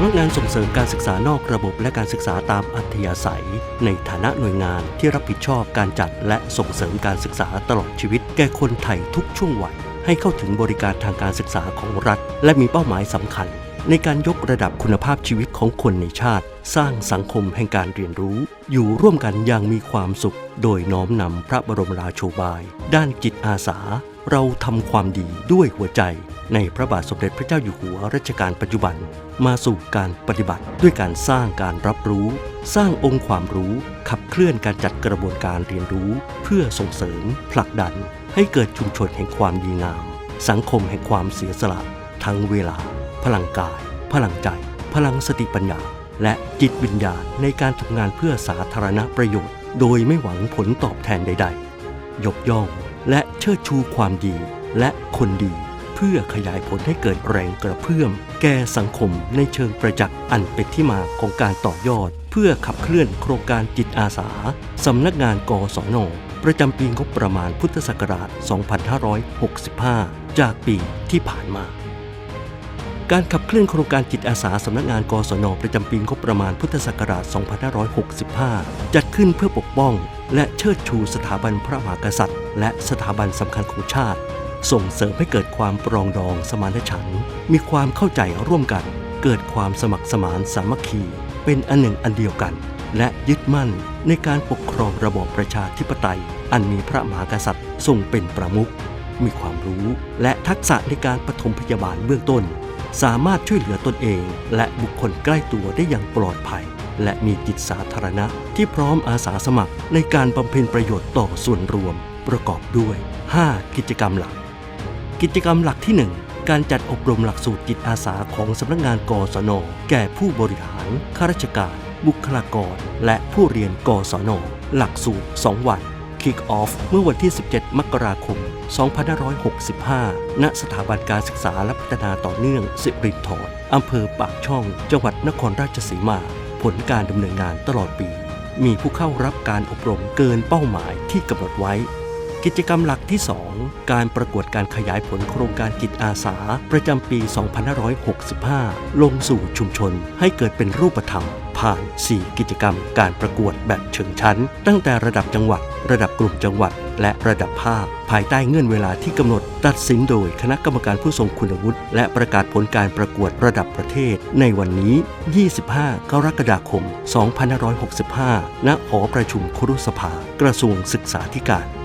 ำนักงานส่งเสริมการศึกษานอกระบบและการศึกษาตามอัธยาศัย ในฐานะหน่วยงานที่รับผิดชอบการจัดและส่งเสริมการศึกษาตลอดชีวิต แก่คนไทยทุกช่วงวัยให้เข้าถึงบริการทางการศึกษาของรัฐ และมีเป้าหมายสำคัญ ในการยกระดับคุณภาพชีวิตของคนในชาติ สร้างสังคมแห่งการเรียนรู้ อยู่ร่วมกันอย่างมีความสุข โดยน้อมนำพระบรมราโชบาย ด้านจิตอาสา เราทำความดีด้วยหัวใจในพระบาทสมเด็จพระเจ้าอยู่หัวรัชกาลปัจจุบัน มาสู่การปฏิบัติด้วยการสร้างการรับรู้ สร้างองค์ความรู้ ขับเคลื่อนการจัดกระบวนการเรียนรู้ เพื่อส่งเสริม ผลักดัน ให้เกิดชุมชนแห่งความดีงาม สังคมแห่งความเสียสละ ทั้งเวลา พลังกาย พลังใจ พลังสติปัญญา และจิตวิญญาณในการทำงานเพื่อสาธารณประโยชน์ โดยไม่หวังผลตอบแทนใด ๆ ยกย่อง และเชิดชูความดีและคนดี เพื่อขยายผลให้เกิดแรงกระเพื่อม แก่สังคมในเชิงประจักษ์อันเป็นที่มาของการต่อยอด เพื่อขับเคลื่อนโครงการจิตอาสา สำนักงานกศนประจำปีงบประมาณพุทธศักราช 2565 จากปีที่ผ่านมาการขับเคลื่อนโครงการจิตอาสาสำนักงานกศนประจำปีงบประมาณพุทธศักราช 2565 จัดขึ้นเพื่อปกป้อง และเชิดชูสถาบันพระมหากษัตริย์ และสถาบันสำคัญของชาติ ส่งเสริมให้เกิดความปรองดองสมานฉันท์มีความเข้าใจร่วมกัน เกิดความสมัครสมานสามัคคี เป็นอันหนึ่งอันเดียวกัน และยึดมั่นในการปกครองระบอบประชาธิปไตย อันมีพระมหากษัตริย์ทรงเป็นประมุขมีความรู้และทักษะในการปฐมพยาบาลเบื้องต้น สามารถช่วยเหลือตนเอง และบุคคลใกล้ตัวได้อย่างปลอดภัย และมีจิตสาธารณะที่พร้อมอาสาสมัครในการบำเพ็ญประโยชน์ต่อส่วนรวม ประกอบด้วย 5 กิจกรรมหลัก กิจกรรมหลักที่ 1 การจัดอบรมหลักสูตรจิตอาสาของสำนักงานกศน แก่ผู้บริหาร ข้าราชการ บุคลากร และผู้เรียนกศน หลักสูตร 2 วัน Kick Off เมื่อวันที่ 17 มกราคม 2565 ณ สถาบันการศึกษาและพัฒนาต่อเนื่องสิรินธรอำเภอปากช่อง จังหวัดนครราชสีมา ผลการดำเนินงานตลอดปี มีผู้เข้ารับการอบรมเกินเป้าหมายที่กำหนดไว้ กิจกรรมหลักที่ 2 การประกวดการขยายผลโครงการจิตอาสา ประจำปี 2565 ลงสู่ชุมชนให้เกิดเป็นรูปธรรม ผ่าน 4 กิจกรรมการประกวดแบบเชิงชั้น ตั้งแต่ระดับจังหวัด ระดับกลุ่มจังหวัด และระดับภาค ภายใต้เงื่อนเวลาที่กำหนด ตัดสินโดยคณะกรรมการผู้ทรงคุณวุฒิและประกาศผลการประกวดระดับประเทศ ในวันนี้ 25 กรกฎาคม 2565 ณ หอประชุมครุสภา กระทรวงศึกษาธิการ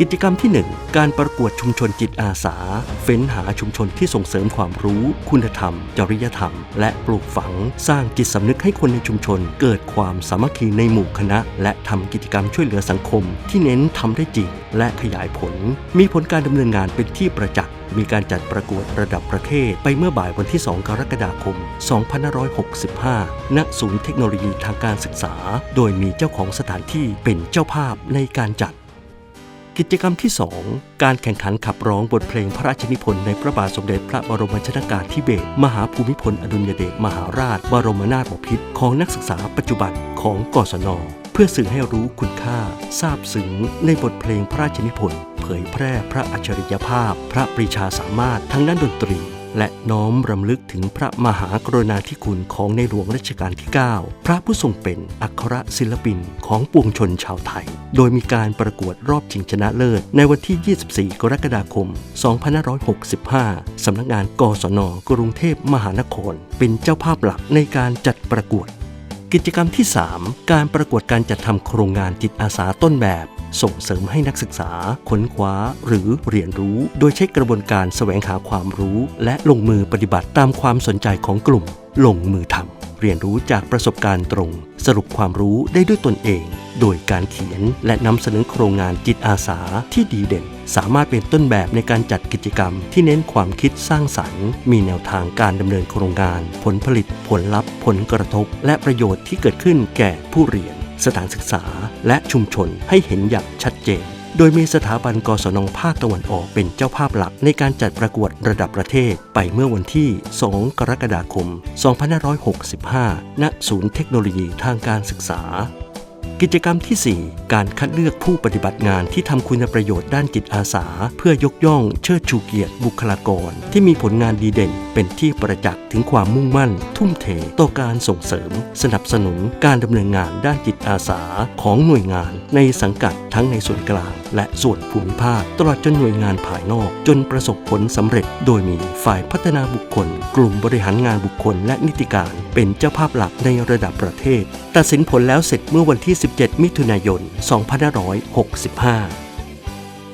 กิจกรรมที่ 1 การประกวดชุมชนจิตอาสา เฟ้นหาชุมชนที่ส่งเสริมความรู้ คุณธรรม จริยธรรม และปลูกฝัง สร้างจิตสำนึกให้คนในชุมชน เกิดความสามัคคีในหมู่คณะ และทำกิจกรรมช่วยเหลือสังคม ที่เน้นทำได้จริง และขยายผล มีผลการดำเนินงานเป็นที่ประจักษ์มีการจัดประกวดระดับประเทศไปเมื่อบ่ายวันที่ 2 กรกฎาคม 2565 ณ ศูนย์เทคโนโลยีทางการศึกษา โดยมีเจ้าของสถานที่เป็นเจ้าภาพในการจัด กิจกรรมที่ 2 การแข่งขันขับร้องบทเพลงพระราชนิพนธ์ในพระบาทสมเด็จพระบรมชนากาธิเบศรมหาภูมิพลอดุลยเดชมหาราช บรมนาถบพิตรของนักศึกษาปัจจุบันของกศน เพื่อสื่อให้รู้คุณค่าทราบซึ้งในบทเพลงพระราชนิพนธ์เผยแพร่พระอัจฉริยภาพ พระปรีชาสามารถทั้งด้านดนตรี และน้อมรำลึกถึงพระมหากรุณาธิคุณของในหลวงรัชกาลที่ 9 พระผู้ทรงเป็นอัครศิลปินของปวงชนชาวไทย โดยมีการประกวดรอบชิงชนะเลิศ ในวันที่ 24 กรกฎาคม 2565 สำนักงานกศน กรุงเทพมหานคร เป็นเจ้าภาพหลักในการจัดประกวด กิจกรรมที่ 3 การประกวดการจัดทำโครงงานจิตอาสาต้นแบบ ส่งเสริมให้นักศึกษาค้นคว้าหรือเรียนรู้ โดยใช้กระบวนการแสวงหาความรู้ และลงมือปฏิบัติตามความสนใจของกลุ่ม ลงมือทำเรียนรู้จากประสบการณ์ตรง สรุปความรู้ได้ด้วยตนเอง โดยการเขียนและนำเสนอโครงงานจิตอาสาที่ดีเด่น สามารถเป็นต้นแบบในการจัดกิจกรรม ที่เน้นความคิดสร้างสรรค์ มีแนวทางการดำเนินโครงงาน ผลผลิต ผลลัพธ์ ผลกระทบ และประโยชน์ที่เกิดขึ้นแก่ผู้เรียน สถานศึกษา และชุมชนให้เห็นอย่างชัดเจน โดยมีสถาบันกศนภาคตะวันออกเป็นเจ้าภาพหลักในการจัดประกวดระดับประเทศไปเมื่อวันที่ 2 กรกฎาคม 2565 ณ ศูนย์เทคโนโลยีทางการศึกษา กิจกรรมทีสี่ 4 การคัดเลือกผู้ปฏิบัติงานที่ทำคุณประโยชน์ด้านจิตอาสา เพื่อยกย่องเชิดชูเกียรติบุคลากร ที่มีผลงานดีเด่น เป็นที่ประจักษ์ถึงความมุ่งมั่น ทุ่มเทต่อการส่งเสริม สนับสนุนการดำเนินงานด้านจิตอาสาของหน่วยงานในสังกัดทั้งในส่วนกลาง และส่วนภูมิภาค ตลอดจนหน่วยงานภายนอก จนประสบผลสำเร็จ โดยมีฝ่ายพัฒนาบุคคล กลุ่มบริหารงานบุคคลและนิติการ เป็นเจ้าภาพหลักในระดับประเทศ ตัดสินผลแล้วเสร็จเมื่อวันที่ 17 มิถุนายน 2565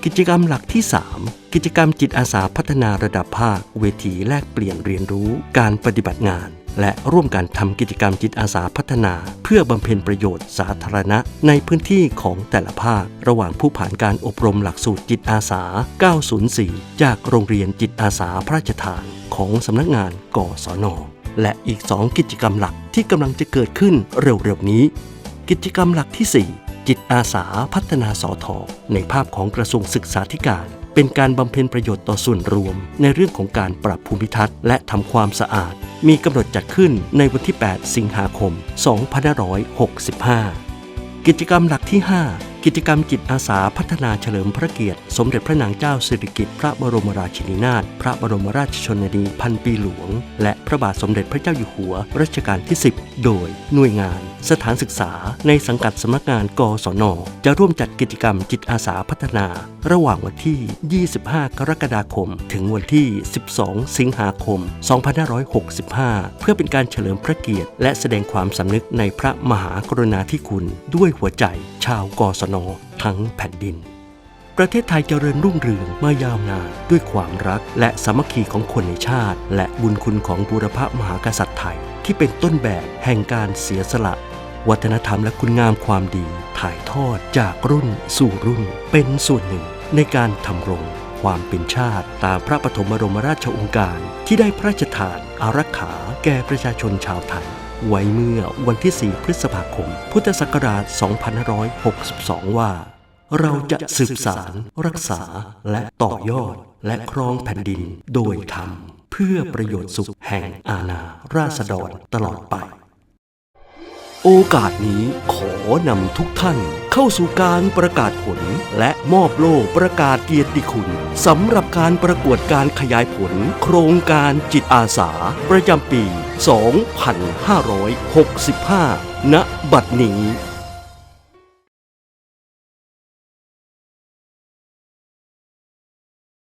กิจกรรมหลักที่ 3 กิจกรรมจิตอาสาพัฒนาระดับภาค เวทีแลกเปลี่ยนเรียนรู้ การปฏิบัติงาน และร่วมกันทำกิจกรรมจิตอาสาพัฒนา เพื่อบำเพ็ญประโยชน์สาธารณะ ในพื้นที่ของแต่ละภาค ระหว่างผู้ผ่านการอบรมหลักสูตรจิตอาสา 904 จากโรงเรียนจิตอาสาพระราชทาน ของสำนักงานกศน และอีก 2 กิจกรรมหลักที่กำลังจะเกิดขึ้นเร็วๆนี้ กิจกรรมหลักที่ 4 จิตอาสาพัฒนาสอทอในภาพของกระทรวงศึกษาธิการ เป็นการบำเพ็ญประโยชน์ต่อส่วนรวม ในเรื่องของการปรับภูมิทัศน์และทำความสะอาด มีกำหนดจัดขึ้นในวันที่ 8 สิงหาคม 2565 กิจกรรมหลักที่ 5 กิจกรรมจิตอาสาพัฒนาเฉลิมพระเกียรติ สมเด็จพระนางเจ้าสิริกิติ์พระบรมราชินีนาถพระบรมราชชนนีพันปีหลวง และพระบาทสมเด็จพระเจ้าอยู่หัวรัชกาลที่ 10 โดยหน่วยงาน สถานศึกษา ในสังกัดสำนักงานกศน จะร่วมจัดกิจกรรมจิตอาสาพัฒนา ระหว่างวันที่ 25 กรกฎาคม ถึงวันที่ 12 สิงหาคม 2565 เพื่อเป็นการเฉลิมพระเกียรติ และแสดงความสำนึกในพระมหากรุณาธิคุณ ด้วยหัวใจชาวกศนทั้งแผ่นดิน ประเทศไทยเจริญรุ่งเรืองมายาวนานด้วยความรักและสามัคคีของคนในชาติ และบุญคุณของบูรพมหากษัตริย์ไทย ที่เป็นต้นแบบแห่งการเสียสละ วัฒนธรรมและคุณงามความดี ถ่ายทอดจากรุ่นสู่รุ่น เป็นส่วนหนึ่งในการทำรงความเป็นชาติตามพระปฐมบรมราชโองการ ที่ได้พระราชทานอารักขาแก่ประชาชนชาวไทย ไว้เมื่อวันที่ 4 พฤษภาคม พุทธศักราช 2562 ว่า เราจะสืบสารรักษาและต่อยอดและครองแผ่นดินโดยธรรม เพื่อประโยชน์สุขแห่งอาณาราษฎรตลอดไป โอกาสนี้ขอนำทุกท่าน เข้าสู่การประกาศผล และมอบโล่ประกาศเกียรติคุณสำหรับการประกวดการขยายผล โครงการจิตอาสา ประจำปี 2565 ณ บัดนี้